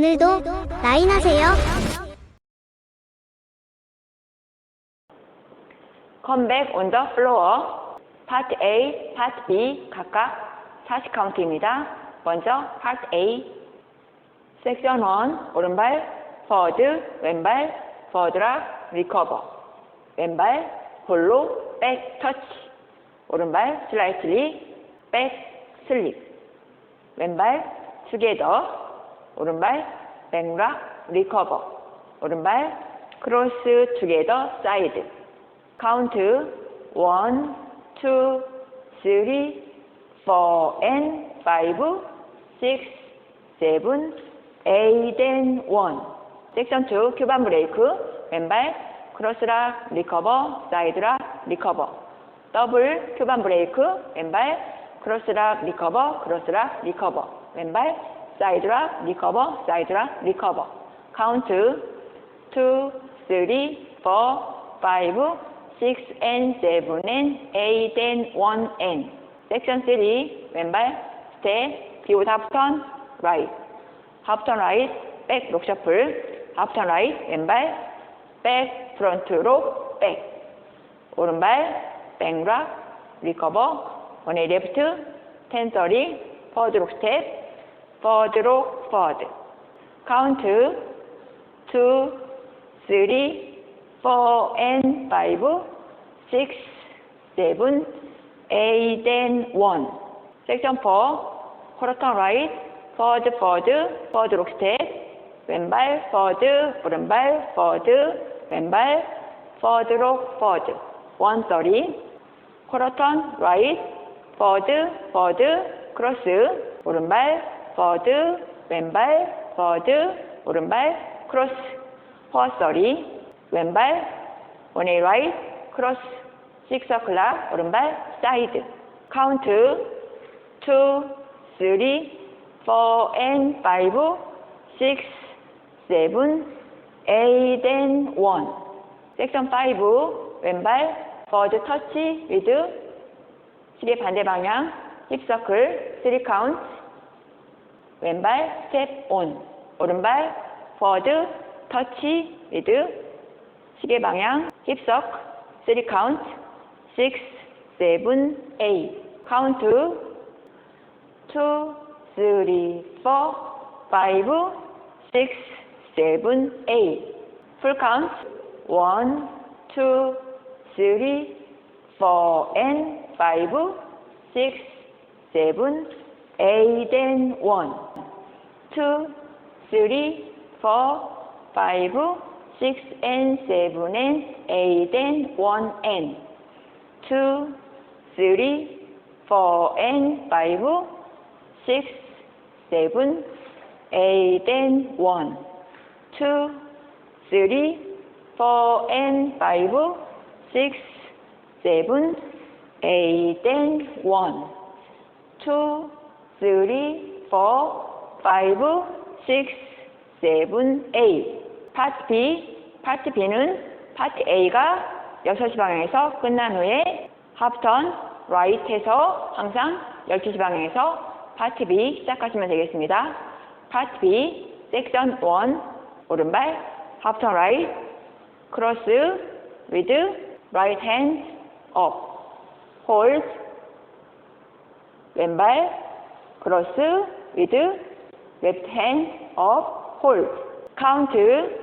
오늘도 라인하세요. On the floor. Part A, Part B 각각 40카운트입니다. 먼저 Part A. 섹션 1 오른발 forward 왼발 forward라 recover 왼발 볼로 백 터치 오른발 slightly 백 슬립 왼발 together 오른발 백락 recover 오른발 cross together side count 1, 2, 3, 4 and 5, 6, 7, 8 and 1 섹션 2 큐반 브레이크. 왼발 크로스락 리커버 사이드락 리커버. 더블 큐반 브레이크. 왼발 크로스락 리커버 크로스락 리커버. 왼발 사이드 락 리커버 사이드 락 리커버. 카운트 2, 3, 4, 5, 6 and 7 and 8 and 1 and 섹션 3 왼발 스텝 비오 하프턴 라이트. 하프턴 라이트 백 록셔플. 하프턴 라이트 왼발 백 프론트 록백. 오른발 백 락 리커버. 원의 레프트 텐서리 퍼드 록 스텝 록 퍼드. 카운트 2 3 4 and 5 6 7 8 and 1 섹션 4 코러턴 라이트 퍼드 퍼드 퍼드 록 스텝 왼발 퍼드 오른발 퍼드 왼발 록 퍼드. 130 코러턴 라이트 퍼드 퍼드 크로스 오른발 퍼드 왼발 퍼드 오른발 크로스. 퍼서리 왼발 원웨이 라이트 크로스 식서 클락 오른발 사이드 카운트 2 3 4 and 5 6 7 8 and 1 섹션 5 왼발 버드 터치 위드 시계 반대 방향 힙서클 3 카운트 왼발 스텝 온 오른발 버드 터치 위드 시계 방향 힙석 3 카운트 6 7 8 카운트 2 3 4 5 6 7 8 풀 카운트 1 2 3 4 and 5 6 7 8 and 1 2 3 4 5 6 and 7 and 8 and 1 and 2 3 4 and 5 6 7 8 and 1 2 3 4 and 5 6 7 8 and 1 2 3 4 5 6 7 8 파트 B 파트 B는 파트 A가 6시 방향에서 끝난 후에 하프턴 라이트에서 항상 12시 방향에서 파트 B 시작하시면 되겠습니다. 파트 B 섹션 1 오른발 하프턴 라이트 크로스 위드 라이트 핸드 업 홀드 왼발 크로스 위드 레프트 핸드 업 홀드 카운트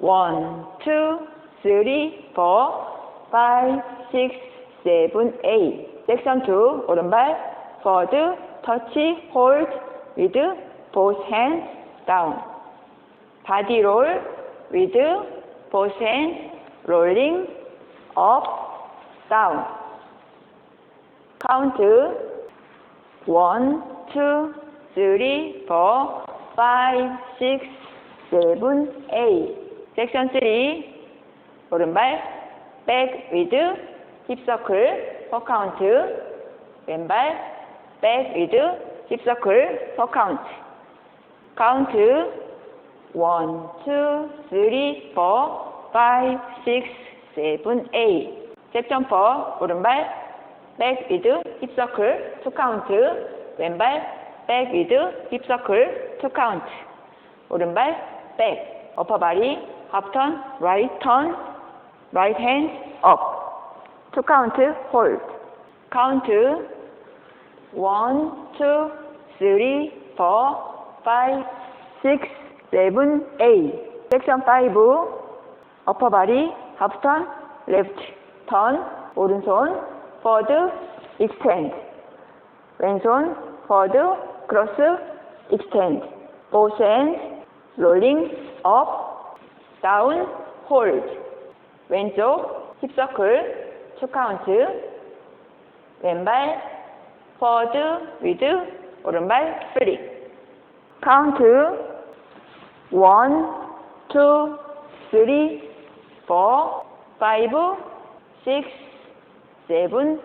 1, 2, 3, 4, 5, 6, 7, 8 섹션 2 오른발 forward 터치 hold with both hands down body roll with both hands rolling up down count 1, 2, 3, 4, 5, 6, 7, 8 섹션 3 오른발 백 위드 힙서클 퍼 카운트 왼발 백 위드 힙서클 퍼 카운트 카운트 1, 2, 3, 4, 5, 6, 7, 8 섹션 4 오른발 백 위드 힙서클 투 카운트 왼발 백 위드 힙서클 투 카운트 오른발 right turn, right hand up. To count, hold. Count one, two, three, four, five, six, seven, eight. Section five. upper body, half turn, left turn, 오른손, forward, extend. 왼손, forward, cross, extend. Both hands, rolling, up, down, hold. 왼쪽, 힙 서클, 투 카운트. 왼발, forward, with, 오른발, free. 카운트, one, two, three, four, five, six, seven,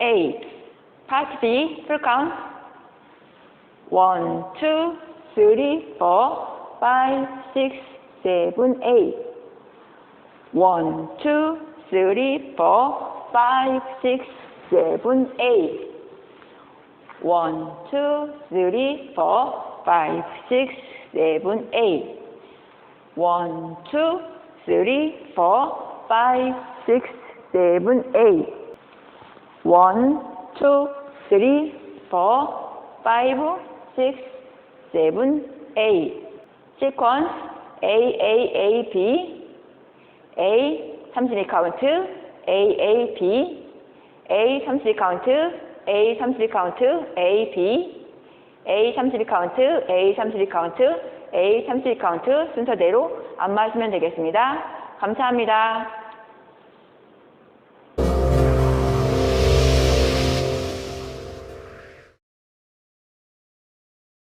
8. Part B, full count. 1, 2, 3, 4, 5, 6, 7, 8. 1, 2, 3, 4, 5, 6, 7, 8. 1, 2, 3, 4, 5, 6, 7, 8. 1, 2, 3, 4, 5, 6, 7, 8. 1, 2, 3, 4, 5, 6, 7, 8 식스, 세븐, 에잇. 시퀀스 A, A, A, B. A, 32 카운트. A, A, B. A, 32 카운트. A, 32 카운트. A, B. A, 32 카운트. A, 32 카운트. A, 32 카운트 순서대로 안마하시면 되겠습니다. 감사합니다.